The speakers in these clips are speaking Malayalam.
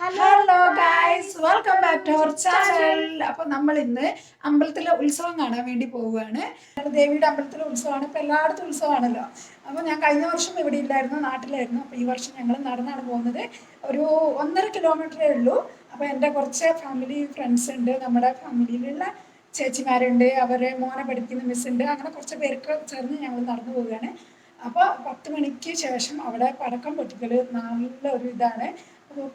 Hello guys welcome back to our channel അപ്പൊ നമ്മൾ ഇന്ന് അമ്പലത്തിലെ ഉത്സവം കാണാൻ വേണ്ടി പോവുകയാണ്. ദേവിയുടെ അമ്പലത്തിലെ ഉത്സവമാണ്. ഇപ്പൊ എല്ലായിടത്തും ഉത്സവമാണല്ലോ. അപ്പൊ ഞാൻ കഴിഞ്ഞ വർഷം ഇവിടെ ഇല്ലായിരുന്നു നാട്ടിലായിരുന്നു. അപ്പൊ ഈ വർഷം ഞങ്ങൾ നടന്നാണ് പോകുന്നത്. ഒരു ഒന്നര കിലോമീറ്ററേ ഉള്ളൂ. അപ്പൊ എന്റെ കുറച്ച് ഫാമിലി ഫ്രണ്ട്സ് ഉണ്ട്. നമ്മുടെ ഫാമിലിയിലുള്ള ചേച്ചിമാരുണ്ട്. അവരെ മോനെ പഠിക്കുന്ന മിസ് ഉണ്ട്. അങ്ങനെ കുറച്ച് പേർക്ക് ചേർന്ന് ഞങ്ങൾ നടന്നു പോവുകയാണ്. അപ്പോൾ പത്ത് മണിക്ക് ശേഷം അവിടെ പടക്കം പൊട്ടിക്കൽ നല്ല ഒരു ഇതാണ്.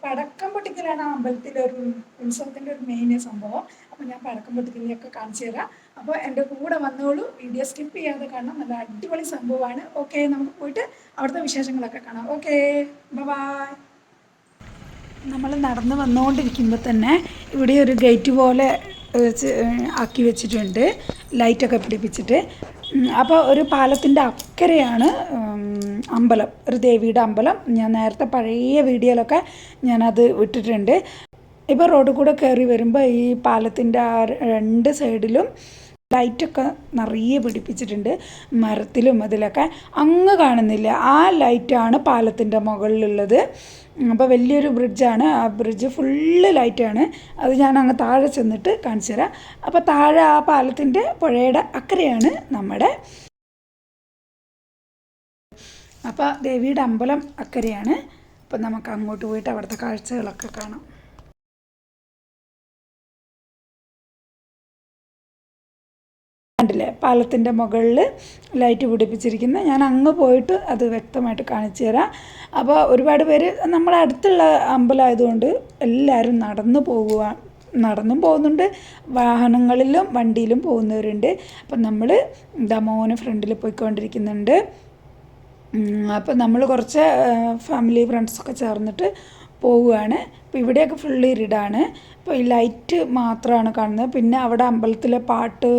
പടക്കം പൊട്ടിക്കലാണ് ആ അമ്പലത്തിലെ ഒരു ഉത്സവത്തിന്റെ ഒരു മെയിൻ സംഭവം. അപ്പോൾ ഞാൻ പടക്കം പൊട്ടിക്കലിയൊക്കെ കാണിച്ചു തരാം. അപ്പോൾ എന്റെ കൂടെ വന്നോളൂ. വീഡിയോ സ്കിപ്പ് ചെയ്യാതെ കാണണം. നല്ല അടിപൊളി സംഭവമാണ്. ഓക്കെ നമുക്ക് പോയിട്ട് അവിടുത്തെ വിശേഷങ്ങളൊക്കെ കാണാം. ഓക്കെ ബൈ നമ്മൾ നടന്ന് വന്നുകൊണ്ടിരിക്കുമ്പോൾ തന്നെ ഇവിടെ ഒരു ഗേറ്റ് പോലെ ആക്കി വെച്ചിട്ടുണ്ട്. ലൈറ്റൊക്കെ പിടിപ്പിച്ചിട്ട്. അപ്പോൾ ഒരു പാലത്തിന്റെ അക്കരെയാണ് അമ്പലം. ഒരു ദേവിയുടെ അമ്പലം. ഞാൻ നേരത്തെ പഴയ വീഡിയോയിലൊക്കെ ഞാനത് വിട്ടിട്ടുണ്ട് ഇപ്പോൾ റോഡിൽ കൂടെ കയറി വരുമ്പോൾ ഈ പാലത്തിന്റെ ആ രണ്ട് സൈഡിലും ലൈറ്റൊക്കെ നിറയെ പിടിപ്പിച്ചിട്ടുണ്ട്. മരത്തിലും അതിലൊക്കെ. അങ്ങ് കാണുന്നില്ല. ആ ലൈറ്റാണ് പാലത്തിന്റെ മുകളിലുള്ളത്. അപ്പോൾ വലിയൊരു ബ്രിഡ്ജാണ് ആ ബ്രിഡ്ജ് ഫുള്ള് ലൈറ്റാണ് അത് ഞാൻ അങ്ങ് താഴെ ചെന്നിട്ട് കാണിച്ചു തരാം. അപ്പോൾ താഴെ ആ പാലത്തിന്റെ പുഴയുടെ അക്കരയാണ് നമ്മുടെ അപ്പോൾ ദേവിയുടെ അമ്പലം അക്കരയാണ്. അപ്പം നമുക്ക് അങ്ങോട്ട് പോയിട്ട് അവിടുത്തെ കാഴ്ചകളൊക്കെ കാണാം. കണ്ടില്ലേ? പാലത്തിന്റെ മുകളിൽ ലൈറ്റ് പിടിപ്പിച്ചിരിക്കുന്ന ഞാൻ അങ്ങ് പോയിട്ട് അത് വ്യക്തമായിട്ട് കാണിച്ചു തരാം. അപ്പോൾ ഒരുപാട് പേര് നമ്മുടെ അടുത്തുള്ള അമ്പലമായതുകൊണ്ട് എല്ലാവരും നടന്നു പോകുക നടന്നും പോകുന്നുണ്ട്. വാഹനങ്ങളിലും വണ്ടിയിലും പോകുന്നവരുണ്ട്. അപ്പം നമ്മൾ ദമോന് ഫ്രണ്ടിൽ പോയിക്കൊണ്ടിരിക്കുന്നുണ്ട്. അപ്പം നമ്മൾ കുറച്ച് ഫാമിലി ഫ്രണ്ട്സൊക്കെ ചേർന്നിട്ട് പോവുകയാണ്. അപ്പോൾ ഇവിടെയൊക്കെ ഫുള്ള് ഇരുടാണ്. അപ്പോൾ ഈ ലൈറ്റ് മാത്രമാണ് കാണുന്നത്. പിന്നെ അവിടെ അമ്പലത്തിലെ പാട്ട്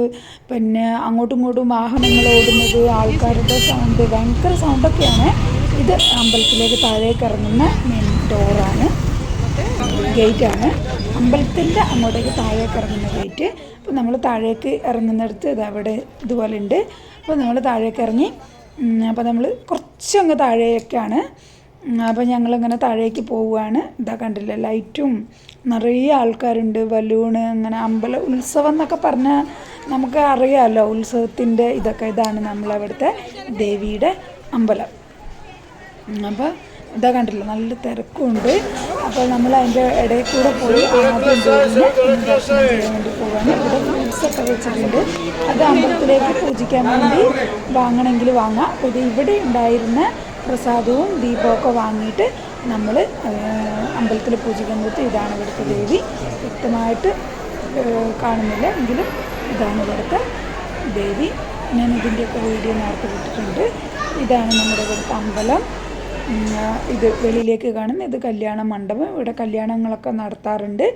പിന്നെ അങ്ങോട്ടും ഇങ്ങോട്ടും വാഹനങ്ങൾ ഓടുന്നത് ആൾക്കാരുടെ സൗണ്ട് ഭയങ്കര സൗണ്ടൊക്കെയാണ് ഇത് അമ്പലത്തിലേക്ക് താഴേക്ക് ഇറങ്ങുന്ന മെയിൻ ഡോറാണ് ഗേറ്റാണ് അമ്പലത്തിന്റെ അങ്ങോട്ടേക്ക് താഴേക്ക് ഇറങ്ങുന്ന ഗേറ്റ് അപ്പോൾ നമ്മൾ താഴേക്ക് ഇറങ്ങുന്നിടത്ത് ഇത് അവിടെ ഇതുപോലെ ഉണ്ട്. അപ്പോൾ നമ്മൾ താഴേക്ക് ഇറങ്ങി അപ്പോൾ നമ്മൾ കുറച്ചങ്ങ് താഴേക്കാണ്. അപ്പോൾ ഞങ്ങളിങ്ങനെ താഴേക്ക് പോവുകയാണ്. ഇതാ കണ്ടില്ല ലൈറ്റും നിറയെ ആൾക്കാരുണ്ട് ബലൂണ് അങ്ങനെ അമ്പല ഉത്സവം എന്നൊക്കെ പറഞ്ഞാൽ നമുക്ക് അറിയാമല്ലോ ഉത്സവത്തിന്റെ ഇതൊക്കെ ഇതാണ് നമ്മളവിടുത്തെ ദേവിയുടെ അമ്പലം. അപ്പോൾ ഇതാ കണ്ടില്ല നല്ല തിരക്കുണ്ട്. അപ്പോൾ നമ്മൾ അതിന്റെ ഇടയിൽ കൂടെ പോയി ആദ്യം ദേവിനെ ദർശനം ചെയ്യാൻ വേണ്ടി പോവാണ്. ഇവിടെ ഫ്രൂട്ട്സ് ഒക്കെ വെച്ചിട്ടുണ്ട്. അത് അമ്പലത്തിലേക്ക് പൂജിക്കാൻ വേണ്ടി വാങ്ങണമെങ്കിൽ വാങ്ങാം. ഇത് ഇവിടെ ഉണ്ടായിരുന്ന പ്രസാദവും ദീപമൊക്കെ വാങ്ങിയിട്ട് നമ്മൾ അമ്പലത്തിൽ പൂജിക്കാൻ കൊടുത്ത് ഇതാണ് ഇവിടുത്തെ ദേവി. വ്യക്തമായിട്ട് കാണുന്നില്ല. എങ്കിലും ഇതാണ് ഇവിടുത്തെ ദേവി. ഞാൻ ഇതിന്റെയൊക്കെ വീഡിയോ നേരത്തെ വിട്ടിട്ടുണ്ട് ഇതാണ് നമ്മുടെ ഇവിടുത്തെ അമ്പലം. ഇത് വെളിയിലേക്ക് കാണുന്ന ഇത് കല്യാണ മണ്ഡപം. ഇവിടെ കല്യാണങ്ങളൊക്കെ നടത്താറുണ്ട്.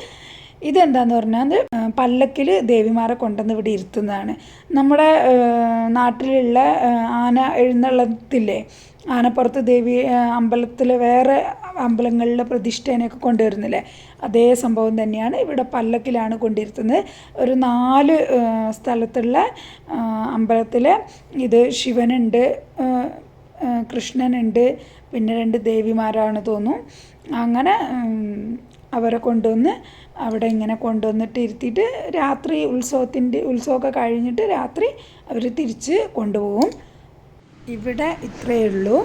ഇതെന്താന്ന് പറഞ്ഞാൽ പല്ലക്കിൽ ദേവിമാരെ കൊണ്ടുവന്ന് ഇവിടെ ഇരുത്തുന്നതാണ്. നമ്മുടെ നാട്ടിലുള്ള ആന എഴുന്നള്ളത്തില്ലേ? ആനപ്പുറത്ത് ദേവി അമ്പലത്തിൽ വേറെ അമ്പലങ്ങളിലെ പ്രതിഷ്ഠേനെയൊക്കെ കൊണ്ടുവരുന്നില്ലേ? അതേ സംഭവം തന്നെയാണ് ഇവിടെ പല്ലക്കിലാണ് കൊണ്ടിരുത്തുന്നത്. ഒരു നാല് സ്ഥലത്തുള്ള അമ്പലത്തിൽ ഇത് ശിവനുണ്ട് കൃഷ്ണനുണ്ട് പിന്നെ രണ്ട് ദേവിമാരാണ് തോന്നുന്നു. അങ്ങനെ അവരെ കൊണ്ടുവന്ന് അവിടെ ഇങ്ങനെ കൊണ്ടുവന്നിട്ട് ഇരുത്തിയിട്ട് രാത്രി ഉത്സവത്തിന്റെ ഉത്സവമൊക്കെ കഴിഞ്ഞിട്ട് രാത്രി അവർ തിരിച്ച് കൊണ്ടുപോകും. ഇവിടെ ഇത്രയേ ഉള്ളൂ.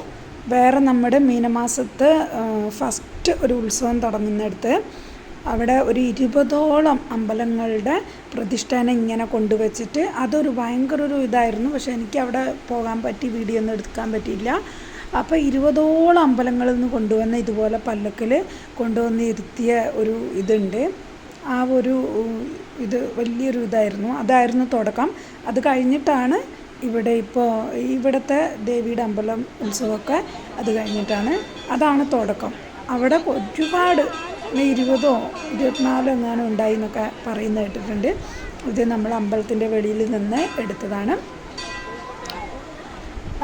വേറെ നമ്മുടെ മീനമാസത്ത് ഫസ്റ്റ് ഒരു ഉത്സവം തുടങ്ങുന്നിടത്ത് അവിടെ ഒരു ഇരുപതോളം അമ്പലങ്ങളുടെ പ്രതിഷ്ഠാനം ഇങ്ങനെ കൊണ്ടുവച്ചിട്ട് അതൊരു ഭയങ്കര ഒരു ഇതായിരുന്നു. പക്ഷെ എനിക്ക് അവിടെ പോകാൻ പറ്റി വീഡിയോ ഒന്നും എടുക്കാൻ പറ്റിയില്ല. അപ്പോൾ ഇരുപതോളം അമ്പലങ്ങളിൽ നിന്ന് കൊണ്ടുവന്ന ഇതുപോലെ പല്ലക്കിൽ കൊണ്ടുവന്ന് ഇരുത്തിയ ഒരു ഇതുണ്ട്. ആ ഒരു ഇത് വലിയൊരു ഇതായിരുന്നു. അതായിരുന്നു തുടക്കം. അത് കഴിഞ്ഞിട്ടാണ് ഇവിടെ ഇപ്പോൾ ഇവിടുത്തെ ദേവിയുടെ അമ്പലം ഉത്സവമൊക്കെ അത് കഴിഞ്ഞിട്ടാണ്. അതാണ് തുടക്കം. അവിടെ ഒരുപാട് ഇരുപതോ ഇരുപത്തിനാലോ എങ്ങാനും ഉണ്ടായി എന്നൊക്കെ പറയുന്ന കേട്ടിട്ടുണ്ട്. ഇത് നമ്മൾ അമ്പലത്തിന്റെ വെളിയിൽ നിന്ന് എടുത്തതാണ്.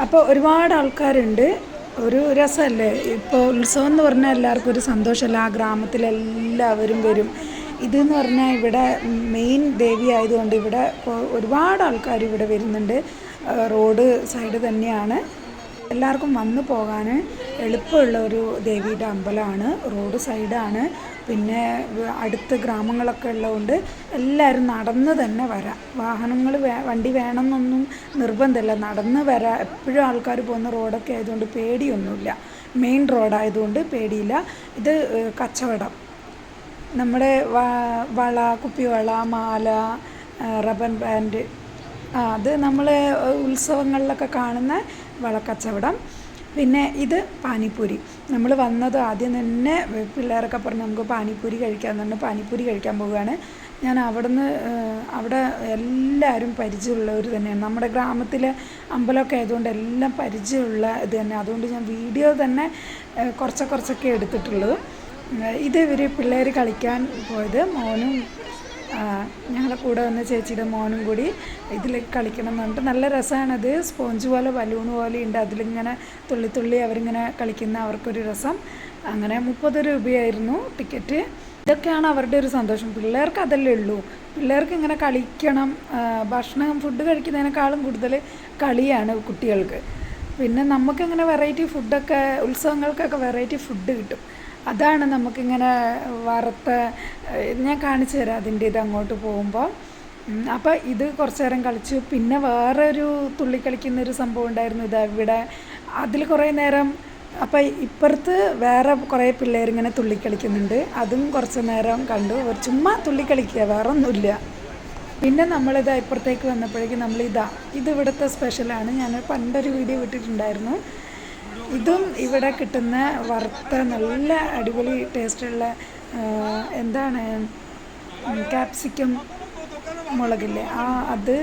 അപ്പോൾ ഒരുപാട് ആൾക്കാരുണ്ട്. ഒരു രസമല്ലേ? ഇപ്പോൾ ഉത്സവം എന്ന് പറഞ്ഞാൽ എല്ലാവർക്കും ഒരു സന്തോഷമല്ല? ആ ഗ്രാമത്തിലെല്ലാവരും വരും. ഇതെന്ന് പറഞ്ഞാൽ ഇവിടെ മെയിൻ ദേവി ആയതുകൊണ്ട് ഇവിടെ ഒരുപാട് ആൾക്കാർ ഇവിടെ വരുന്നുണ്ട്. റോഡ് സൈഡ് തന്നെയാണ്. എല്ലാവർക്കും വന്നു പോകാൻ എളുപ്പമുള്ള ഒരു ദേവിയുടെ അമ്പലമാണ്. റോഡ് സൈഡാണ്. പിന്നെ അടുത്ത് ഗ്രാമങ്ങളൊക്കെ ഉള്ളതുകൊണ്ട് എല്ലാവരും നടന്ന് തന്നെ വരാം. വാഹനങ്ങൾ വണ്ടി വേണമെന്നൊന്നും നിർബന്ധമില്ല. നടന്ന് വരാം. എപ്പോഴും ആൾക്കാർ പോകുന്ന റോഡൊക്കെ ആയതുകൊണ്ട് പേടിയൊന്നുമില്ല. മെയിൻ റോഡായതുകൊണ്ട് പേടിയില്ല. ഇത് കച്ചവടം. നമ്മുടെ വള കുപ്പിവള മാല റബ്ബർ ബാൻഡ് അത് നമ്മൾ ഉത്സവങ്ങളിലൊക്കെ കാണുന്ന വളക്കച്ചവടം. പിന്നെ ഇത് പാനിപ്പൂരി. നമ്മൾ വന്നത് ആദ്യം തന്നെ പിള്ളേരൊക്കെ പറഞ്ഞ് നമുക്ക് പാനിപ്പൂരി കഴിക്കാൻ തന്നെ പാനിപ്പൂരി കഴിക്കാൻ പോവുകയാണ്. ഞാൻ അവിടുന്ന് അവിടെ എല്ലാവരും പരിചയമുള്ളവർ തന്നെയാണ്. നമ്മുടെ ഗ്രാമത്തിലെ അമ്പലമൊക്കെ ആയതുകൊണ്ട് എല്ലാം പരിചയമുള്ള ഇത് തന്നെ. അതുകൊണ്ട് ഞാൻ വീഡിയോ തന്നെ കുറച്ച് കുറച്ചൊക്കെ എടുത്തിട്ടുള്ളൂ. ഇത് ഇവർ പിള്ളേർ കളിക്കാൻ പോയത് മോനും ആ, ഞങ്ങളെ കൂടെ വന്ന ചേച്ചിയുടെ മോനും കൂടി ഇതിൽ കളിക്കണം എന്ന് പറഞ്ഞിട്ട് നല്ല രസമാണത്. സ്പോഞ്ച് പോലെ ബലൂൺ പോലെ ഉണ്ട്. അതിലിങ്ങനെ തുള്ളി തുള്ളി അവരിങ്ങനെ കളിക്കുന്ന അവർക്കൊരു രസം. അങ്ങനെ മുപ്പത് രൂപയായിരുന്നു ടിക്കറ്റ്. ഇതൊക്കെയാണ് അവരുടെ ഒരു സന്തോഷം. പിള്ളേർക്ക് അതല്ലേ ഉള്ളൂ. പിള്ളേർക്ക് ഇങ്ങനെ കളിക്കണം ഭക്ഷണം ഫുഡ് കഴിക്കുന്നതിനേക്കാളും കൂടുതൽ കളിയാണ് കുട്ടികൾക്ക്. പിന്നെ നമുക്കിങ്ങനെ വെറൈറ്റി ഫുഡൊക്കെ ഉത്സവങ്ങൾക്കൊക്കെ വെറൈറ്റി ഫുഡ് കിട്ടും. അതാണ് നമുക്കിങ്ങനെ വറുത്ത ഞാൻ കാണിച്ചു തരാം അതിന്റെ ഇത് അങ്ങോട്ട് പോകുമ്പോൾ. അപ്പോൾ ഇത് കുറച്ച് നേരം കളിച്ചു. പിന്നെ വേറൊരു തുള്ളി കളിക്കുന്ന ഒരു സംഭവം ഉണ്ടായിരുന്നു ഇത് ഇവിടെ അതിൽ കുറേ നേരം അപ്പോൾ ഇപ്പുറത്ത് വേറെ കുറേ പിള്ളേർ ഇങ്ങനെ തുള്ളി കളിക്കുന്നുണ്ട്. അതും കുറച്ച് നേരം കണ്ടു. ചുമ്മാ തുള്ളി കളിക്കുക വേറെ ഒന്നുമില്ല പിന്നെ നമ്മളിതാ ഇപ്പുറത്തേക്ക് വന്നപ്പോഴേക്കും നമ്മളിതാ ഇത് ഇവിടുത്തെ സ്പെഷ്യലാണ് ഞാൻ പണ്ടൊരു വീഡിയോ വിട്ടിട്ടുണ്ടായിരുന്നു ഇതും ഇവിടെ കിട്ടുന്ന വറുത്ത നല്ല അടിപൊളി ടേസ്റ്റുള്ള എന്താണ് ക്യാപ്സിക്കം മുളകില്ലേ? ആ അത്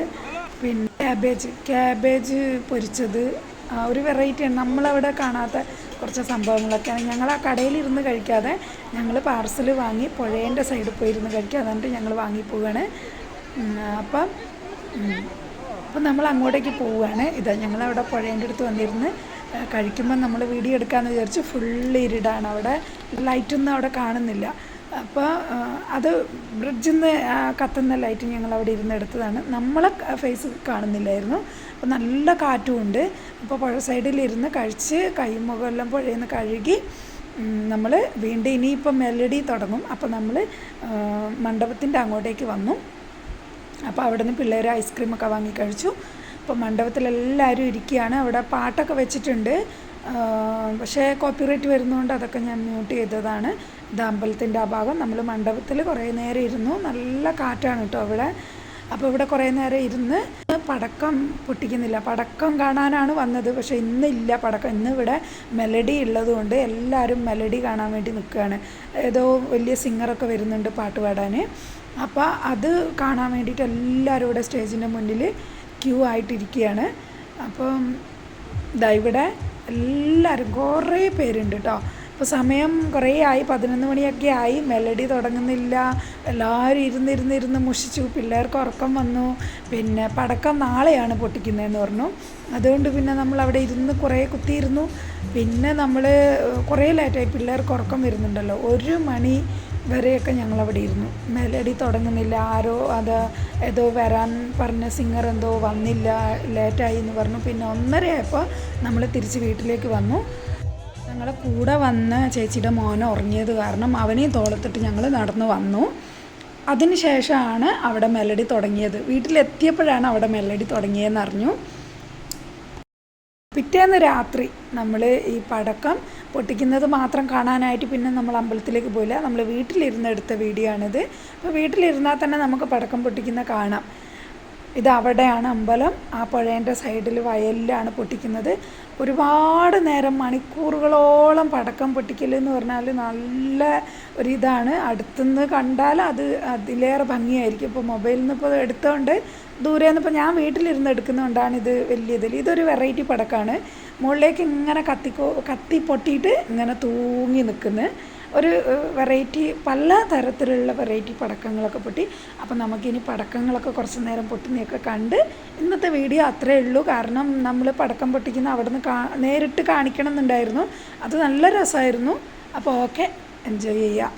പിന്നെ ക്യാബേജ് ക്യാബേജ് പൊരിച്ചത്. ആ, ഒരു വെറൈറ്റിയാണ് നമ്മളവിടെ കാണാത്ത കുറച്ച് സംഭവങ്ങളൊക്കെയാണ് ഞങ്ങൾ ആ കടയിൽ ഇരുന്ന് കഴിക്കാതെ ഞങ്ങൾ പാർസൽ വാങ്ങി പുഴേന്റെ സൈഡിൽ പോയി ഇരുന്ന് കഴിക്കുക അതുകൊണ്ട് ഞങ്ങൾ വാങ്ങി പോവുകയാണ് ഉം, അപ്പം അപ്പം നമ്മൾ അങ്ങോട്ടേക്ക് പോവുകയാണ് ഇതാ ഞങ്ങളവിടെ പുഴേന്റെ അടുത്ത് വന്നിരുന്ന് കഴിക്കുമ്പോൾ നമ്മൾ വീഡിയോ എടുക്കാമെന്ന് വിചാരിച്ച് ഫുൾ ഇരുടാണ് അവിടെ. ലൈറ്റൊന്നും അവിടെ കാണുന്നില്ല. അപ്പോൾ അത് ബ്രിഡ്ജിൽ നിന്ന് കത്തുന്ന ലൈറ്റ് ഞങ്ങൾ അവിടെ ഇരുന്ന് എടുത്തതാണ്. നമ്മളെ ഫേസ് കാണുന്നില്ലായിരുന്നു. അപ്പോൾ നല്ല കാറ്റും ഉണ്ട് അപ്പോൾ പുഴ സൈഡിലിരുന്ന് കഴിച്ച് കൈമുഖമെല്ലാം പുഴയിൽ നിന്ന് കഴുകി നമ്മൾ വീണ്ടും ഇനിയിപ്പം മെലഡി തുടങ്ങും. അപ്പോൾ നമ്മൾ മണ്ഡപത്തിന്റെ അങ്ങോട്ടേക്ക് വന്നു. അപ്പോൾ അവിടെ നിന്ന് പിള്ളേർ ഐസ്ക്രീമൊക്കെ വാങ്ങി കഴിച്ചു. അപ്പോൾ മണ്ഡപത്തിലെല്ലാവരും ഇരിക്കുകയാണ്. അവിടെ പാട്ടൊക്കെ വെച്ചിട്ടുണ്ട്. പക്ഷേ കോപ്പിറൈറ്റ് വരുന്നതുകൊണ്ട് അതൊക്കെ ഞാൻ മ്യൂട്ട് ചെയ്തതാണ്. ഇത് അമ്പലത്തിന്റെ ആ ഭാഗം. നമ്മൾ മണ്ഡപത്തിൽ കുറേ നേരം ഇരുന്നു. നല്ല കാറ്റാണ് കേട്ടോ അവിടെ. അപ്പോൾ ഇവിടെ കുറേ നേരം ഇരുന്ന് പടക്കം പൊട്ടിക്കുന്നില്ല. പടക്കം കാണാനാണ് വന്നത്. പക്ഷേ ഇന്നില്ല പടക്കം. ഇന്ന് ഇവിടെ മെലഡി ഉള്ളതുകൊണ്ട് എല്ലാവരും മെലഡി കാണാൻ വേണ്ടി നിൽക്കുകയാണ്. ഏതോ വലിയ സിംഗറൊക്കെ വരുന്നുണ്ട് പാട്ട് പാടാൻ അപ്പോൾ അത് കാണാൻ വേണ്ടിയിട്ട് എല്ലാവരും ഇവിടെ സ്റ്റേജിന്റെ മുന്നിൽ ക്യൂ ആയിട്ടിരിക്കുകയാണ് അപ്പം ഇതാ ഇവിടെ എല്ലാവരും കുറേ പേരുണ്ട് കേട്ടോ ഇപ്പോൾ സമയം കുറേ ആയി പതിനൊന്ന് മണിയൊക്കെ ആയി. മെലഡി തുടങ്ങുന്നില്ല. എല്ലാവരും ഇരുന്നിരുന്നിരുന്ന് മുഷിച്ചു. പിള്ളേർക്ക് ഉറക്കം വന്നു. പിന്നെ പടക്കം നാളെയാണ് പൊട്ടിക്കുന്നതെന്ന് പറഞ്ഞു. അതുകൊണ്ട് പിന്നെ നമ്മൾ അവിടെ ഇരുന്ന് കുറേ കുത്തിയിരുന്നു. പിന്നെ നമ്മൾ കുറേ ലേറ്റായി പിള്ളേർക്ക് ഉറക്കം വരുന്നുണ്ടല്ലോ. ഒരു മണി വരെയൊക്കെ ഞങ്ങളവിടെ ഇരുന്നു. മെലഡി തുടങ്ങുന്നില്ല. ആരോ അത് ഏതോ വരാൻ പറഞ്ഞ സിംഗർ എന്തോ വന്നില്ല ലേറ്റായി എന്ന് പറഞ്ഞു. പിന്നെ ഒന്നരയായപ്പോൾ നമ്മൾ തിരിച്ച് വീട്ടിലേക്ക് വന്നു. ഞങ്ങളെ കൂടെ വന്ന ചേച്ചിയുടെ മോൻ ഉറങ്ങിയത് കാരണം അവനെയും തോളത്തിട്ട് ഞങ്ങൾ നടന്നു വന്നു. അതിന് ശേഷമാണ് അവിടെ മെലഡി തുടങ്ങിയത്. വീട്ടിലെത്തിയപ്പോഴാണ് അവിടെ മെലഡി തുടങ്ങിയതെന്ന് അറിഞ്ഞു. പിറ്റേന്ന് രാത്രി നമ്മൾ ഈ പടക്കം പൊട്ടിക്കുന്നത് മാത്രം കാണാനായിട്ട് പിന്നെ നമ്മൾ അമ്പലത്തിലേക്ക് പോയില്ല. നമ്മൾ വീട്ടിലിരുന്ന് എടുത്ത വീഡിയോ ആണിത് അപ്പോൾ വീട്ടിലിരുന്നാൽ തന്നെ നമുക്ക് പടക്കം പൊട്ടിക്കുന്ന കാണാം. ഇത് അവിടെയാണ് അമ്പലം. ആ പുഴേന്റെ സൈഡിൽ വയലിലാണ് പൊട്ടിക്കുന്നത്. ഒരുപാട് നേരം മണിക്കൂറുകളോളം പടക്കം പൊട്ടിക്കൽ എന്ന് പറഞ്ഞാൽ നല്ല ഒരിതാണ്. അടുത്തുനിന്ന് കണ്ടാൽ അത് അതിലേറെ ഭംഗിയായിരിക്കും. ഇപ്പോൾ മൊബൈലിൽ നിന്ന് ഇപ്പോൾ എടുത്തുകൊണ്ട് ദൂരെ നിന്ന് ഇപ്പോൾ ഞാൻ വീട്ടിലിരുന്ന് എടുക്കുന്നതുകൊണ്ടാണ് ഇത് വലിയതിൽ. ഇതൊരു വെറൈറ്റി പടക്കമാണ് മുകളിലേക്ക് ഇങ്ങനെ കത്തിക്കോ കത്തി പൊട്ടിയിട്ട് ഇങ്ങനെ തൂങ്ങി നിൽക്കുന്നത് ഒരു വെറൈറ്റി പല തരത്തിലുള്ള വെറൈറ്റി പടക്കങ്ങളൊക്കെ പൊട്ടി. അപ്പം നമുക്കിനി പടക്കങ്ങളൊക്കെ കുറച്ച് നേരം പൊട്ടുന്നതൊക്കെ കണ്ട് ഇന്നത്തെ വീഡിയോ അത്രേ ഉള്ളൂ. കാരണം നമ്മൾ പടക്കം പൊട്ടിക്കുന്ന അവിടെ നിന്ന് നേരിട്ട് കാണിക്കണം എന്നുണ്ടായിരുന്നു അത് നല്ല രസമായിരുന്നു. അപ്പോൾ ഓക്കെ എൻജോയ് ചെയ്യാം.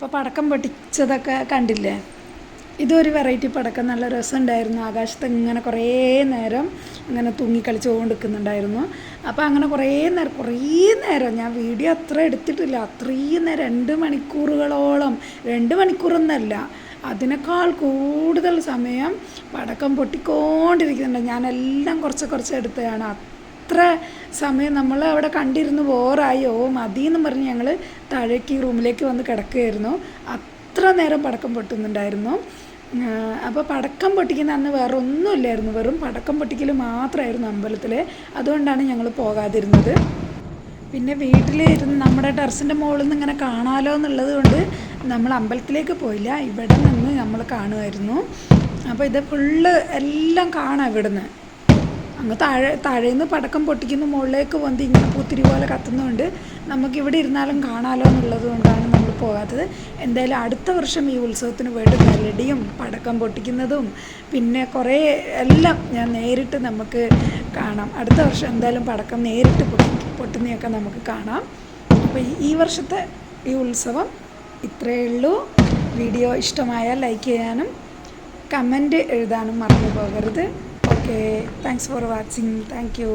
അപ്പോൾ പടക്കം പൊട്ടിച്ചതൊക്കെ കണ്ടില്ലേ? ഇതൊരു വെറൈറ്റി പടക്കം. നല്ല രസമുണ്ടായിരുന്നു. ആകാശത്ത് ഇങ്ങനെ കുറേ നേരം ഇങ്ങനെ തൂങ്ങി കളിച്ചുകൊണ്ട് നിൽക്കുന്നുണ്ടായിരുന്നു അപ്പോൾ അങ്ങനെ കുറേ നേരം കുറേ നേരം ഞാൻ വീഡിയോ അത്ര എടുത്തിട്ടില്ല. അത്രയും നേരം രണ്ട് മണിക്കൂറുകളോളം രണ്ട് മണിക്കൂറൊന്നല്ല അതിനേക്കാൾ കൂടുതൽ സമയം പടക്കം പൊട്ടിക്കൊണ്ടിരിക്കുന്നുണ്ട്. ഞാനെല്ലാം കുറച്ച് കുറച്ച് എടുത്തതാണ്. അത്ര സമയം നമ്മൾ അവിടെ കണ്ടിരുന്ന് ബോറായോ മതി എന്ന് പറഞ്ഞ് ഞങ്ങൾ താഴേക്ക് റൂമിലേക്ക് വന്ന് കിടക്കുകയായിരുന്നു. അത്ര നേരം പടക്കം പൊട്ടുന്നുണ്ടായിരുന്നു. അപ്പോൾ പടക്കം പൊട്ടിക്കുന്ന അന്ന് വേറെ ഒന്നുമില്ലായിരുന്നു വെറും പടക്കം പൊട്ടിക്കൽ മാത്രമായിരുന്നു അമ്പലത്തിൽ അതുകൊണ്ടാണ് ഞങ്ങൾ പോകാതിരുന്നത്. പിന്നെ വീട്ടിൽ ഇരുന്ന് നമ്മുടെ ടെറസിന്റെ മുകളിൽ നിന്ന് ഇങ്ങനെ കാണാമല്ലോ എന്നുള്ളത് കൊണ്ട് നമ്മൾ അമ്പലത്തിലേക്ക് പോയില്ല. ഇവിടെ നിന്ന് നമ്മൾ കാണുമായിരുന്നു. അപ്പോൾ ഇത് ഫുള്ള് എല്ലാം കാണാം ഇവിടുന്ന്. അങ്ങ് താഴെ താഴേന്ന് പടക്കം പൊട്ടിക്കുന്ന മുകളിലേക്ക് വന്ന് ഇങ്ങനെ പൂത്തിരി പോലെ കത്തുന്നതുകൊണ്ട് നമുക്കിവിടെ ഇരുന്നാലും കാണാലോ എന്നുള്ളത് കൊണ്ടാണ് നമ്മൾ പോകാത്തത്. എന്തായാലും അടുത്ത വർഷം ഈ ഉത്സവത്തിന് വേണ്ടി മെലഡിയും പടക്കം പൊട്ടിക്കുന്നതും പിന്നെ കുറേ എല്ലാം ഞാൻ നേരിട്ട് നമുക്ക് കാണാം. അടുത്ത വർഷം എന്തായാലും പടക്കം നേരിട്ട് പൊട്ടി പൊട്ടുന്നതൊക്കെ നമുക്ക് കാണാം. അപ്പോൾ ഈ വർഷത്തെ ഈ ഉത്സവം ഇത്രയേ ഉള്ളൂ. വീഡിയോ ഇഷ്ടമായാൽ ലൈക്ക് ചെയ്യാനും കമന്റ് എഴുതാനും മറന്നു പോകരുത്. ஓகே தேங்க்ஸ் ஃபார் வாட்சிங் தேங்க்யூ